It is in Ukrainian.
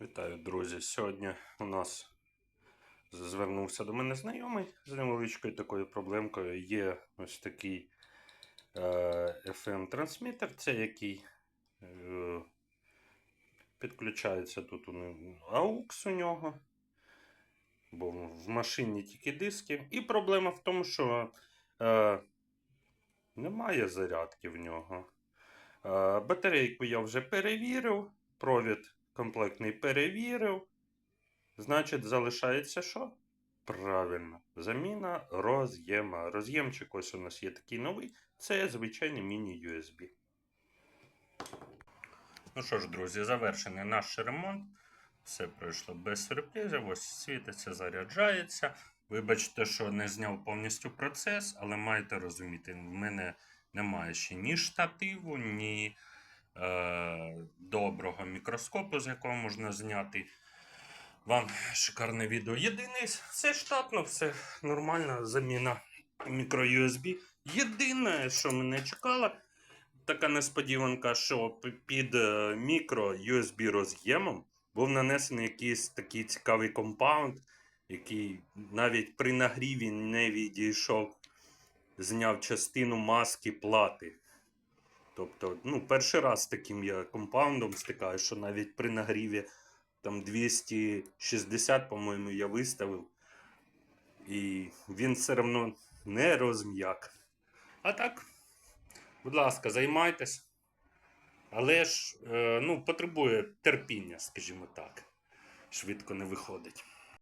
Вітаю, друзі! Сьогодні у нас звернувся до мене знайомий з невеличкою такою проблемкою. Є ось такий е, FM-трансмітер, це який е, підключається тут у AUX у нього, бо в машині тільки диски. І проблема в тому, що е, немає зарядки в нього. Е, батарейку я вже перевірив, провід комплектний перевірив. Значить, залишається що? Правильно. Заміна роз'єма. Роз'ємчик ось у нас є такий новий. Це звичайний міні-USB. Ну що ж, друзі, завершений наш ремонт. Все пройшло без сюрпризів. Ось світиться, заряджається. Вибачте, що не зняв повністю процес, але маєте розуміти, в мене немає ще ні штативу, ні доброго мікроскопу, з якого можна зняти вам шикарне відео. Єдине, все штатно, все нормально, заміна мікро-USB. Єдине, що мене чекало, така несподіванка, що під е, мікро-USB роз'ємом був нанесений якийсь такий цікавий компаунд, який навіть при нагріві не відійшов, зняв частину маски плати. Тобто, ну, перший раз таким я компаундом стикаюся, що навіть при нагріві там 260, по-моєму, я виставив. І він все одно не розм'як. А так, будь ласка, займайтесь. Але ж е, ну, потребує терпіння, скажімо так. Швидко не виходить.